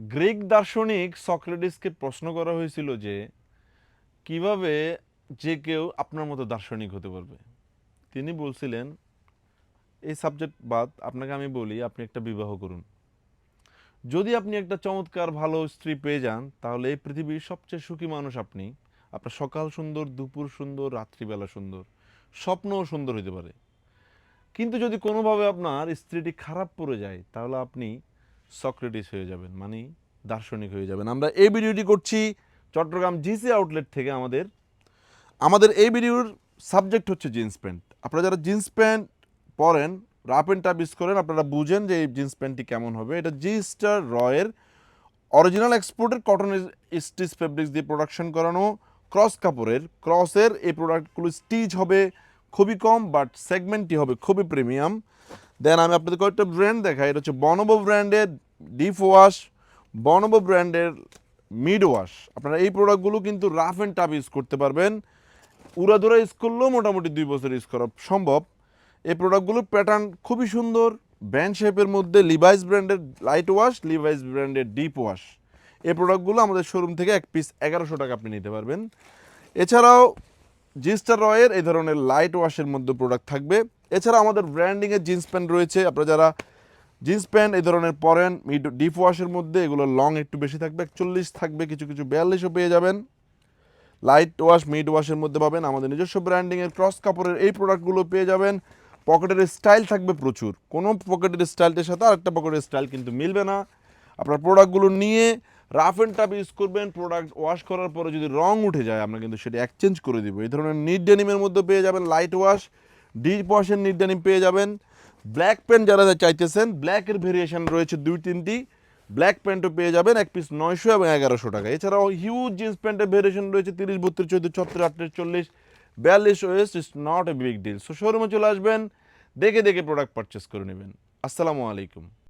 Greek দার্শনিক সক্রেটিসকে প্রশ্ন করা হয়েছিল যে, কীভাবে যে কেউ আপনার মতো দার্শনিক হতে পারবে? তিনি বলছিলেন, এই সাবজেক্ট বাদ, আপনাকে আমি বলি, আপনি একটা বিবাহ করুন। যদি আপনি একটা চমৎকার ভালো স্ত্রী পেয়ে যান, তাহলে এই পৃথিবীর সবচেয়ে সুখী মানুষ আপনি। আপনার সকাল সুন্দর, দুপুর সুন্দর, রাত্রিবেলা সুন্দর, স্বপ্নও সুন্দর হতে পারে। কিন্তু যদি কোনোভাবে আপনার স্ত্রীটি খারাপ পড়ে যায়, তাহলে আপনি সক্রেটিস হয়ে যাবেন মানে দার্শনিক হয়ে যাবেন। আমরা এই ভিডিওটি করছি চট্টগ্রাম জিসি আউটলেট থেকে আমাদের। আমাদের এই ভিডিওর সাবজেক্ট হচ্ছে জিন্স প্যান্ট আপনারা যারা জিন্স প্যান্ট পরেন রাপ অ্যান্ড টাপ ইউজ করেন, আপনারা বুঝেন যে এই জিন্স প্যান্টটি কেমন হবে। এটা জি স্টার রয়ের অরিজিনাল এক্সপোর্টের কটন স্টিচ ফেব্রিক্স দিয়ে প্রোডাকশন করানো। ক্রস কাপড়ের ক্রসের এই প্রোডাক্টগুলো স্টিচ হবে, খুবই কম বাট সেগমেন্টটি হবে খুবই প্রিমিয়াম দেন আমি আপনাদের কয়েকটা ব্র্যান্ড দেখাই। এটা হচ্ছে বনবো ব্র্যান্ডের ডিপ ওয়াশ বনবো ব্র্যান্ডের মিড ওয়াশ আপনারা এই প্রোডাক্টগুলো কিন্তু রাফ অ্যান্ড টাফ ইউজ করতে পারবেন। উড়াধুরা ইউজ করলেও মোটামুটি দুই বছর ইউজ করা সম্ভব। এই প্রোডাক্টগুলোর প্যাটার্ন খুবই সুন্দর। ব্যান্ড শেপের মধ্যে লিভাইস ব্র্যান্ডের লাইট ওয়াশ লিভাইস ব্র্যান্ডের ডিপ ওয়াশ এই প্রোডাক্টগুলো আমাদের শোরুম থেকে এক পিস এগারোশো টাকা আপনি নিতে পারবেন। এছাড়াও জিস্টার রয়ের এই ধরনের লাইট ওয়াশের মধ্যে প্রোডাক্ট থাকবে। এছাড়া আমাদের ব্র্যান্ডিংয়ের জিন্স প্যান্ট রয়েছে। আপনারা যারা জিন্স প্যান্ট এই ধরনের পরেন মিড ডিপ ওয়াশের মধ্যে এগুলো লং একটু বেশি থাকবে, একচল্লিশ থাকবে, কিছু কিছু বিয়াল্লিশও পেয়ে যাবেন। লাইট ওয়াশ মিড ওয়াশের মধ্যে পাবেন আমাদের নিজস্ব ব্র্যান্ডিংয়ের ক্রস কাপড়ের এই প্রোডাক্টগুলো পেয়ে যাবেন। পকেটের স্টাইল থাকবে প্রচুর। কোনো পকেটের স্টাইলটার সাথে আরেকটা পকেটের স্টাইল কিন্তু মিলবে না। আপনার প্রোডাক্টগুলো নিয়ে রাফ অ্যান্ড টাফ ইউজ করবেন প্রোডাক্ট ওয়াশ করার পরে যদি রং উঠে যায়, আমরা কিন্তু সেটা এক্সচেঞ্জ করে দিব। এই ধরনের নিট ডেনিমের মধ্যে পেয়ে যাবেন লাইট ওয়াশ ডিপ ওয়াশের নিট ডেনিম পেয়ে যাবেন। ব্ল্যাক প্যান্ট যারা চাইতেছেন ব্ল্যাকের ভেরিয়েশন রয়েছে দুই, তিনটি। ব্ল্যাক প্যান্টও পেয়ে যাবেন এক পিস নয়শো এবং এগারোশো টাকা। এছাড়াও হিউজ জিন্স প্যান্টের ভেরিয়েশন রয়েছে তিরিশ, বত্রিশ, চৌত্রিশ, ছত্রিশ, আটত্রিশ, চল্লিশ। বিয়াল্লিশ waist is not a big deal so শোরুমে চলে আসবেন, দেখে দেখে প্রোডাক্ট পারচেস করে নেবেন। আসসালামু আলাইকুম।